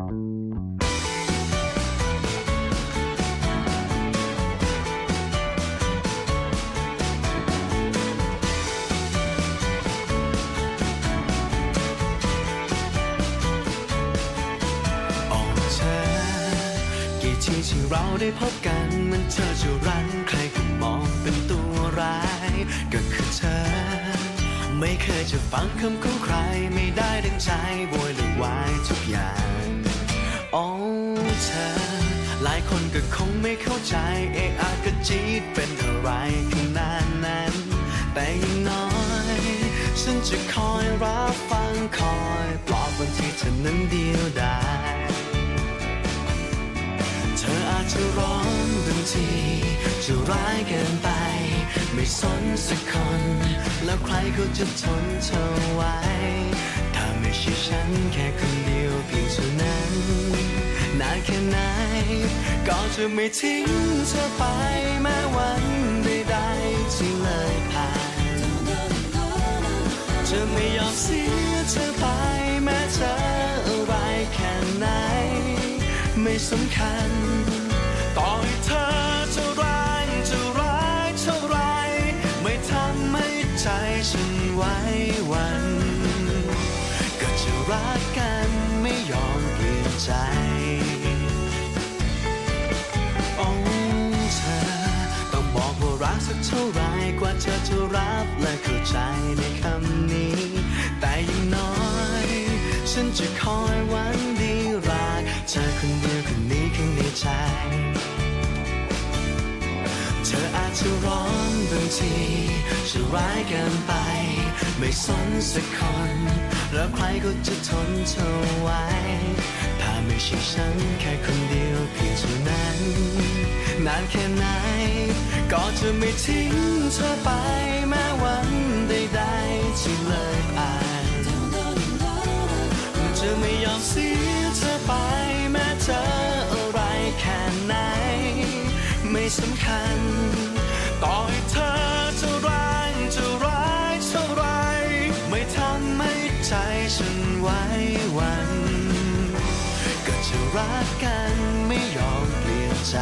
โอ้เธอกี่ทีที่เราได้พบกันมันเธอจะรังใครก็มองเป็นตัวร้าย ก็คือเธอ ไม่เคยจะฟังคำของใคร ไม่ได้ดังใจโวยหรือวายทุกอย่าง โอ้เธอ หลายคนก็คงไม่เข้าใจเอะอะก็จีดเป็นอะไรขนาดนั้น แต่อยังน้อย ฉันจะคอยรับฟังคอยปลอบวันที่เธอนั้นเดียวดายเธออาจจะร้อนบางทีจะร้ายเกินไป ไม่สนสักคน แล้วใครก็จะทนเธอไว้ ถ้าไม่ใช่ฉันแค่คนเดียวเพียงเท่านั้นนาน แค่ไหน ก็จะไม่ทิ้งเธอไปแม้วันใดๆที่เลยผ่านจะไม่ยอมเสียเธอไปแม้เธออะไรแค่ไหน ไม่สำคัญ ต่อให้เธอจะร้ายจะร้ายเท่าไร ไม่ทำให้ใจฉันไหว้หวัน ก็จะรักกันไม่ยอมเปลี่ยนใจ สักเท่าไรกว่าเธอจะรับและเข้าใจในคำนี้ แต่อยังน้อย ฉันจะคอยวันดีรักเธอคนเดียวคนนี้ข้างในใจ เธออาจจะร้อนบางทีจะร้ายเกินไป ไม่สนสักคน แล้วใครก็จะทนเธอไว้ถ้าไม่ใช่ฉันแค่คนเดียวเพียงเท่านั้น นานแค่ไหน จะไม่ทิ้งเธอไปแม้วันใดๆที่เลยผ่านจะไม่ยอมเสียเธอไปแม้เธออะไรแค่ไหน ไม่สำคัญ ต่อให้เธอจะร้ายจะร้ายเท่าไร ไม่ทำให้ใจฉันไหว้หวัน ก็จะรักกันไม่ยอมเปลี่ยนใจ